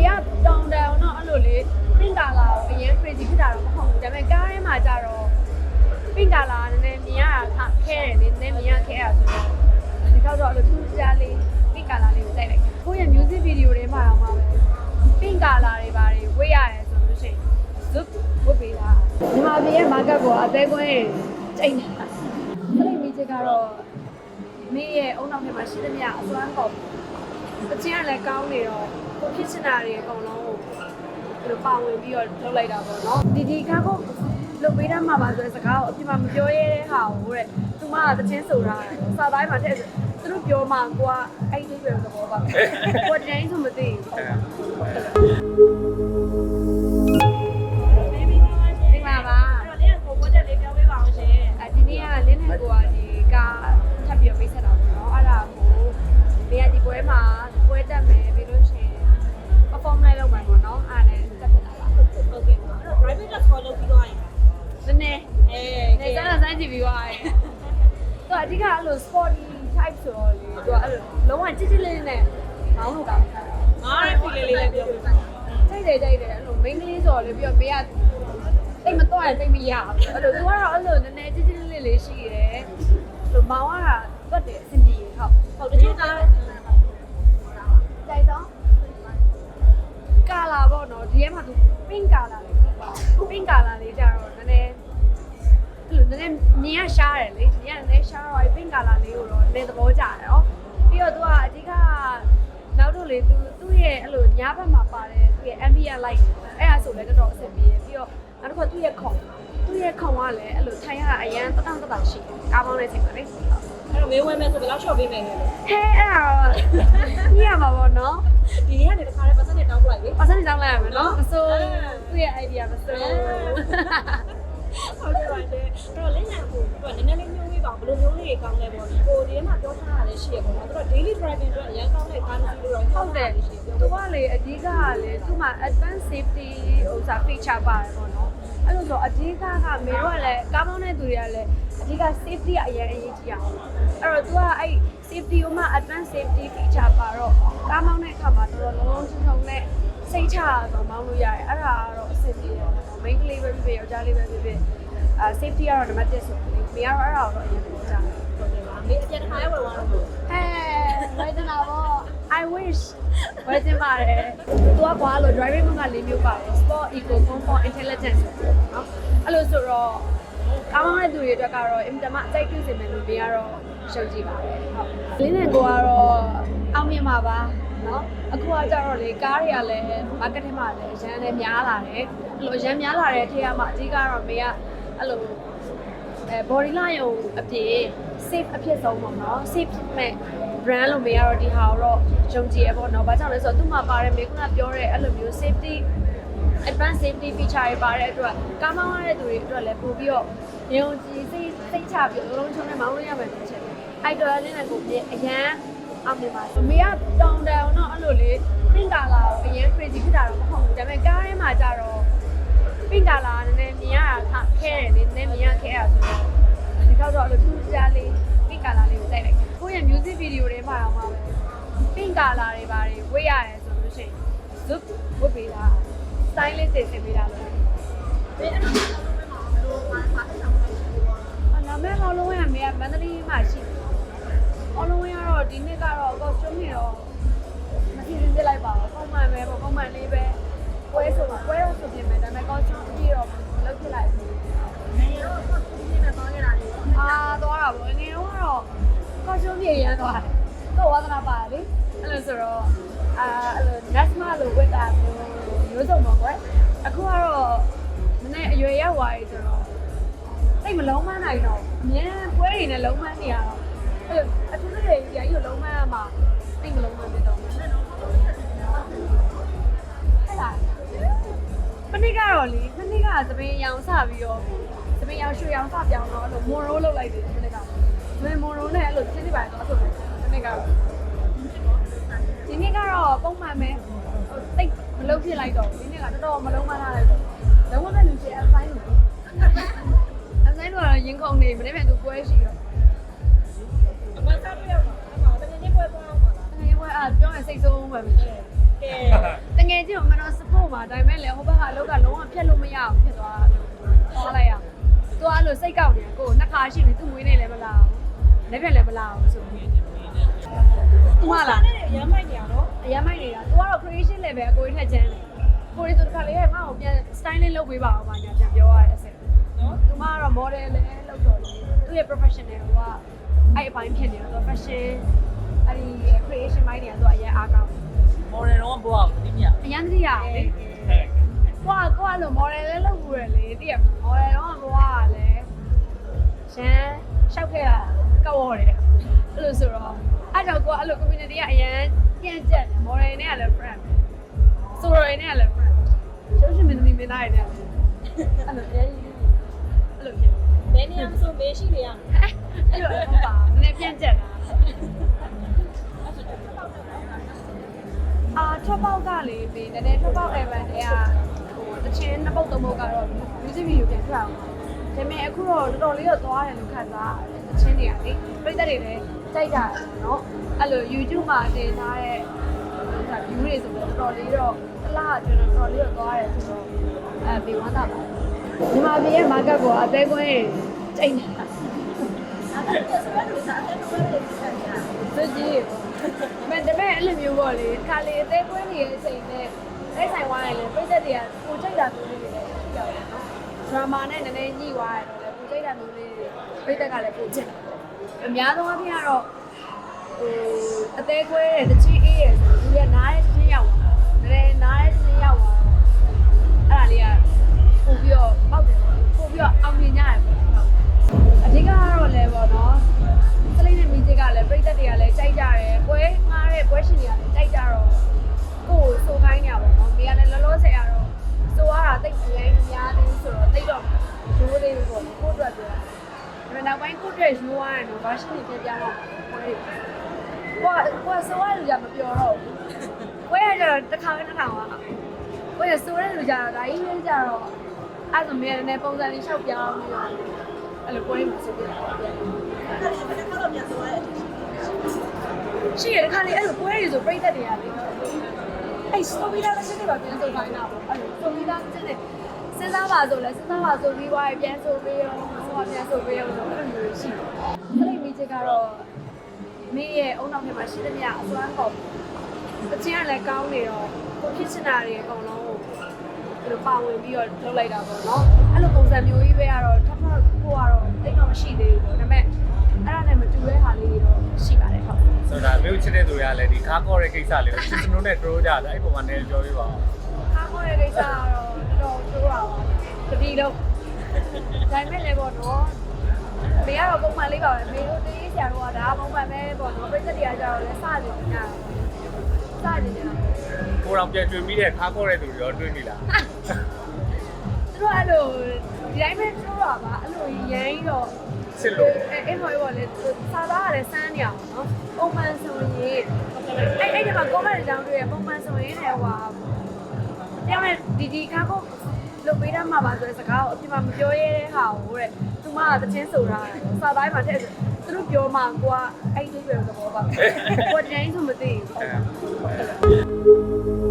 မေကတောင်းတန်တော့အဲ့လိုလေပင့်ကာလာကိုအရင် crazy ဖြစ်တာတော့မဟုတ်ဘူးဒါပေမဲ့ကားထဲမှာကြတော့ပင့်ကာလာကနည်းနည်းမြင်ရတာခဲတယ်လေနည်းနည်းမြင်ရခဲရဆိုတော့ဒီခေါက်တော့အဲ့လိုထူးခြားလေးပင့်ကာလာလေးကိုတိုက်လိုက်ကိုယ့်ရဲ့ music video တွေမှာတော့မှာပဲပင့်ကာလာတွေပါတယ်ဝေ့ရတယ်ဆိုလို့ရှိရင် zup ဝတ်ပေးတာဒီမှာပြရဲ့ market ကအသေးကွင်းချိန်နေတာအဲ့ဒီ music ကတော့မေရဲ့အုံနောက်ထဲမှာရှိသမျှအစွမ်းကုန်အချင်းကလည်းကောင်းနေတော့ ကိုဖြစ်ချင်တာတွေအကုန်လုံးကိုဘယ်လိုပါဝင်ပြီးတော့လုပ်လိုက်တာပေါ့နော်ဒီဒီကားကိုလုပ်ပေးတတ်မှာပါဆိုတဲ့စကားကိုအပြင်မှာမပြောရတဲ့ဟာကိုတဲ့သူမကတချင်းဆိုတာစာသားမှာထည့်သူတို့ပြောမှကိုကအဲ့ဒီပဲသဘောပါကိုတချင်းဆိုမသိဘူး နေစားလာဆိုင်ကြည့်ပြီးသွားရင်သူအဓိကအဲ့လို sporty type ဆိုတော့လေသူကအဲ့လိုလုံးဝကြစ်ကြစ်လေးနဲ့မောင်းလို့ကောင်းတာတိတ်တယ်တိတ်တယ်အဲ့လို main ကလေးဆိုတော့လေပြီးတော့မေးကတိတ်မတော့ရင်တိတ်မရဘူးအဲ့လိုသူကတော့အဲ့လိုနည်းနည်းကြစ်ကြစ်လေးလေးရှိတယ်အဲ့လိုမောင်းရတာတွတ်တယ်အဆင်ပြေဟုတ်ကြိုက်တော့ကာလာပေါ့နော်ဒီထဲမှာသူ pink ကာလာလေးပေါ့ pink ကာလာလေးကြတော့နည်းနည်းအဲ့ လိုနည်းနည်းမြင်ရရှားတယ်လေမြင်ရနည်းနည်းရှားတော့ pink color လေးကိုတော့နည်းသဘောကျတယ်နော်ပြီးတော့သူကအဓိကနောက်တော့လေသူသူ့ရဲ့အဲ့လိုညာဘက်မှာပါတယ်သူ့ရဲ့ ambient light အဲ့ဒါဆိုလည်းတော်တော်အဆင်ပြေတယ်ပြီးတော့နောက်တစ်ခါသူ့ရဲ့ခုံသူ့ရဲ့ခုံကလည်းအဲ့လိုထိုင်ရတာအရန်တတောင့်တတောင့်ရှိတယ်ကားပေါင်းတဲ့ချိန်မှာလေဟဲအဲ့ဒါတော့ညရမှာပေါ့နော်ပါစနေတောင်းလိုက်ရမယ်နော်မစိုးသူ့ရဲ့ idea မစိုး ဟုတ်တယ်ပါတယ်အဲ့တော့လက်ညာကိုသူကနည်းနည်းလေးညှိုးပေးပါဘယ်လိုမျိုးလေးကောင်းလဲပေါ့ဟိုဒီထဲမှာပြောထားတာလည်းရှိရပေါ့နော်သူက daily driving အတွက်အရင်ကောင်းတဲ့ကားတစ်စီးလို့တော့ဟုတ်တယ်ရှိရသူကလေအဓိကကလေသူ့မှာ advanced safety ဟိုစာ feature ပါတယ်ပေါ့နော်အဲ့လိုဆိုအဓိကကမေတို့ကလည်းကားမောင်းတဲ့သူတွေကလည်းအဓိက safety ကအရင်အရေးကြီးအောင်အဲ့တော့ तू ကအဲ့ safety ကိုမှ advanced safety feature ပါတော့ကားမောင်းတဲ့အခါမှာတော်တော်လုံးလုံးချုံချုံနဲ့ စိတ်ချတော့မောင်းလို့ရတယ်အဲ့ဒါကတော့အဆင်ပြေတယ် main ကလေးပဲဖြစ်ဖြစ်ယောက်ျားလေးပဲဖြစ်ဖြစ်အာ safety ကတော့နံပါတ်1ဆိုပြီးမေကတော့အဲ့ဒါကိုတော့အရင်ပြောကြတယ်ဟုတ်တယ်ပါမေအပြန်တစ်ခါရဲဝင်သွားတော့လို့ဟဲ့ဝယ်တင်တာပေါ့ I wish ဝယ်တင်ပါတယ်သူကကွာလို့ driving မှာ၄မျိုးပါတယ် sport eco comfort intelligence နော်အဲ့လိုဆိုတော့ကောင်းကောင်းတဲ့သူတွေအတွက်ကတော့အင်တမအကြိုက်ကျစေမယ်လို့မေကတော့ရှုပ်ကြည့်ပါတယ်ဟုတ်လင်းလင်ကိုကတော့အောင်မြင်ပါပါ နော်အခုကကြတော့လေကားတွေကလည်း marketing မှာလည်းရန်လည်းများလာတယ်အဲ့လိုရန်များလာတဲ့အထက်ကမှအဓိကတော့မေကအဲ့လိုအဲ body line ကိုအပြင် safe အဖြစ်ဆုံးပေါ့နော် safe မဲ့ brand လို့မေကတော့ဒီဟာကိုတော့ယုံကြည်ရပေါ့နော်ဘာကြောင့်လဲဆိုတော့သူ့မှာပါတဲ့မေခုနပြောတဲ့အဲ့လိုမျိုး safety advanced safety feature တွေပါတဲ့အတွက်ကားမောင်းရတဲ့သူတွေအတွက်လည်းပို့ပြီးတော့ယုံကြည်စိတ်စိတ်ချပြီးအလုံးလုံးချုံနဲ့မောင်းလို့ရမယ်ဆိုချက် idol နဲ့ကိုအရန် အောင်မြင်ပါမေကတောင်းတန်တော့အဲ့လိုလေပင့်ကာလာကိုအရန် crazy ဖြစ်တာတော့မဟုတ်ဘူး။ဒါပေမဲ့ကားထဲမှာကြတော့ပင့်ကာလာကနည်းနည်းမြင်ရတာခဲတယ်လေနည်းနည်းမြင်ရခဲရဆိုတော့ဒီခေါက်တော့အဲ့လိုထူးခြားလေးပင့်ကာလာလေးကိုတိုက်လိုက်ကိုယ့်ရဲ့ music video တွေမှာတော့မှာပဲပင့်ကာလာတွေပါတယ်ဝေ့ရတယ်ဆိုလို့ရှိရင် zup ဝတ်ပေးတာ style လေးတင်တင်ပေးတာလို့အနာမဲဟောလုံးဝရမေကမန္တလေးမှာရှိတယ် ဟောလုံးဝရတော့ဒီနှစ်ကတော့ costume တွေတော့မစီစဉ်ပြလိုက်ပါဘူးပုံမှန်ပဲပေါ့ပုံမှန်လေးပဲပွဲဆိုမှာပွဲတော့ဆိုပြင်မယ်ဒါပေမဲ့ costume အပြည့်တော့မလုပ်ဖြစ်လိုက်ဘူးအာသွားတာပေါ့ငယ်တော့ကတော့ costume ပြည့်ရမ်းသွားတယ်တော့ဝါသနာပါလေအဲ့လိုဆိုတော့အာအဲ့လို Nasma လို့ဝတ်တာမျိုးမျိုးစုံပေါ့ကွယ်အခုကတော့နည်းနည်းအရွယ်ရောက်သွားပြီဆိုတော့တိတ်မလုံးမနိုင်တော့အမြဲတမ်းပွဲတွေနဲ့လုံးမနေရတော့ နေ့ကတော့လေမနေ့ကသပင်ရောင်စပြီးတော့သပင်ရောင်ရွှေရောင်စပြောင်းတော့အဲ့လိုမွန်ရိုးလောက်လိုက်တယ်မနေ့ကမင်းမွန်ရိုးနဲ့အဲ့လိုချင်းစီပိုင်းတော့ဆိုတယ်မနေ့ကတော့ဒီနေ့ကတော့ပုံမှန်ပဲဟိုတိတ်မလုံးဖြစ်လိုက်တော့ဒီနေ့ကတော်တော်မလုံးမထားလိုက်တော့လုံးဝမဲ့လူချင်းအဆိုင်လို့အဆိုင်တော့ရင်ခုန်နေမနေ့ကသူပွဲရှိတော့အမှန်စားပြရမှာအမှန်တကယ်ကြီးပွဲသွားအောင်ပါလားတကယ်ကပြောရင်စိတ်ဆိုးမှမရှိ ကဲတကယ်ချင်းမှာဒါပေမဲ့လည်းဟိုဘက်ကအလုပ်ကလုံးဝဖြတ်လို့မရအောင်ဖြစ်သွားတယ်သွားလိုက်ရအောင်သူကအဲ့လိုစိတ်ကောက်နေကိုယ်နှစ်ခါရှိနေသူ့မွေးနေလည်းမလာဘူးလက်ဖြတ်လည်းမလာဘူးဆိုပြီးသူမလားနဲ့ရမ်းမိုက်နေရတော့အရမ်းမိုက်နေတာသူကတော့ creation level အကိုကြီးထက်ချမ်းတယ်ကိုရီဆိုတစ်ခါလေးငါ့ကိုပြန် styling လုပ်ပေးပါအောင်ပါညာပြန်ပြောရတဲ့အဆက်နော်သူမကတော့ model လည်းလုပ်တော့လေသူ့ရဲ့ professional ကအဲ့အပိုင်းဖြစ်နေတော့ fashion အဲ့ဒီ creation ပိုင်းတွေကသူကအရင်အားကောင်း မော်ဒယ်တော့ဘောအောင်ဒီမြတ်အရင်တည်းရအောင်လေကိုကကိုကလို့ model လည်းလုပ်ဘူးရလေတည့်ရမလား model တော့ကိုကလည်းရှမ်းရှောက်ခဲ့တာကောက်ဝေါ်တယ်အဲ့လိုဆိုတော့အဲ့တော့ကိုကအဲ့လို community ကအရင်ပြန်ကျက်တယ် model နဲ့ကလည်း friend ဆိုတော့နဲ့ကလည်း friend ရုပ်ရှင်မင်းသမီးမင်းသားတွေနဲ့လည်းအဲ့လိုပြန်အဲ့လိုပြန်ဘယ်နေရာမဆိုမေးရှိနေရမယ်အဲ့လိုဟုတ်ပါနည်းပြန်ကျက်တာ အာထွက်ပေါက်ကလေဒီနည်းနည်းထွက်ပေါက် event တွေကဟိုတချင်းနှစ်ပုတ်သုံးပုတ်ကတော့ music video ပြန်ထွက်အောင်ဒါပေမဲ့အခုတော့တော်တော်လေးတော့သွားတယ်လို့ခံစားရတယ်တချင်းတွေကလေပြိတ္တတွေလည်းကြိုက်ကြတယ်เนาะအဲ့လို YouTube မှာတင်ထားတဲ့ဟို view တွေဆိုတော့တော်တော်လေးတော့တစ်လားကျွန်တော်တော်တော်လေးတော့သွားတယ်ဆိုတော့အဲဘေဝမ်းတာပါဒီမှာပြရဲ့ market ကအသေးကွင်းကြိတ်နေတာ သူကြီးမန်တ မဲအဲ့လိုမျိုးပေါ့လေခါလေအသေးကွင်းနေတဲ့အချိန်နဲ့အဲ့ဆိုင်ဝိုင်းလေပြည့်တဲ့တွေကကိုကြိုက်တာမျိုးလေးတွေလည်းရှိကြတယ်နော်ဒရာမာနဲ့နည်းနည်းညှိသွားရတယ်ကိုကြိုက်တာမျိုးလေးတွေပြည့်တဲ့ကလည်းကိုကြိုက်အများဆုံးအဖြစ်ကတော့ဟိုအသေးကွဲတဲ့တချင်းအေးရယ်ဆိုလူရနားတဲ့ချင်းရောက်သွားနည်းနည်းနားတဲ့ချင်းရောက်သွားအဲ့ဒါလေးကပို့ပြီးတော့ပောက်တယ်ပို့ပြီးတော့အောင်မြင်ကြရတယ်ပေါ့ဟုတ်အဓိကကတော့လည်းပေါ့နော် ရိုးရတယ်နော်ဘာရှင်နေပြပြတော့ပွဲကိုကိုယ်ဆိုရလူကြမပြောတော့ဘူးပွဲရကြတော့တစ်ခါပဲတစ်ခါပါပွဲရဆိုရလူကြတော့ဒါကြီးလေးကြတော့အဲ့ဒါမြန်နေပုံစံလေးရှောက်ပြောင်းပြီးတော့အဲ့လိုပွဲမှာဆိုပြတာပြန်ရှိရတဲ့ခါလေးအဲ့လိုပွဲတွေဆိုပြိသက်တွေကလေအဲ့စတိုဗီလာတစ်ချက်တော့ပြန်ဆိုခိုင်းတာပေါ့အဲ့လိုစတိုဗီလာတစ်ချက်နဲ့စဉ်းစားပါဆိုလဲစဉ်းစားပါဆိုပြီးွားရပြန်ဆိုပြီးရောဆိုတော့ပြန်ဆိုပြီးရောဆိုအဲ့လိုမျိုးရှိတယ်။ အဲ့ဒီမိချစ်ကတော့မိရဲ့အုံနောက်ထဲမှာရှိသမျှအစွမ်းကုန်အချင်းကလည်းကောင်းနေတော့ကိုဖြစ်ချင်တာတွေအကုန်လုံးကိုအဲ့လိုပါဝင်ပြီးတော့လုပ်လိုက်တာပေါ့နော်။အဲ့လိုပုံစံမျိုးကြီးပဲကတော့ထပ်ထပ်ကိုကတော့တိတ်တော့မရှိသေးဘူးပေါ့ဒါပေမဲ့အဲ့ဒါနဲ့မတူတဲ့ဟာလေးတွေတော့ရှိပါတယ်ဟုတ်ဆိုတာမြို့ချစ်တဲ့သူတွေကလည်းဒီခါကော့တဲ့ကိစ္စလေးကိုချစ်စနုံးနဲ့တိုးကြတယ်အဲ့ပုံမှာလည်းပြောပြပါဦးခါမောရဲ့ကိစ္စကတော့တော်တော်ပါဘူးတတိလုံးဒါပေမဲ့လည်းပေါ့နော် မေကတော့ပုံမှန်လေးပါပဲမေတို့တေးဆရာတို့ကဒါပုံမှန်ပဲပေါ့နော်ပြည့်စက်တွေကကြတော့လဲစနေနေတာစနေနေတာကိုတော်ပြန်ကျွေးပြီးတဲ့ခါကော့တဲ့သူတွေရောတွေ့နေလားသူတို့အဲ့လိုဒီတိုင်းပဲထိုးတာပါအဲ့လိုရမ်းတော့စစ်လို့အဲ့အဲ့ဟိုဘောလေစာသားကလည်းစမ်းနေအောင်နော်ပုံမှန်ဆိုရင်အဲ့အဲ့ဒီမှာ comment အကြောင်းတွေပုံမှန်ဆိုရင်လည်းဟိုတရားမဲ့ဒီဒီခါကို လုတ်ပေးတတ်မှာပါဆိုတဲ့စကားကိုအပြင်မှာမပြောရတဲ့ဟာကိုတဲ့သူမကတချင်းဆိုတာစာသားမှာထည့်သူတို့ပြောမှကိုကအဲ့ဒီလိုသဘောပါကိုတိုင်းဆိုမသိဘူး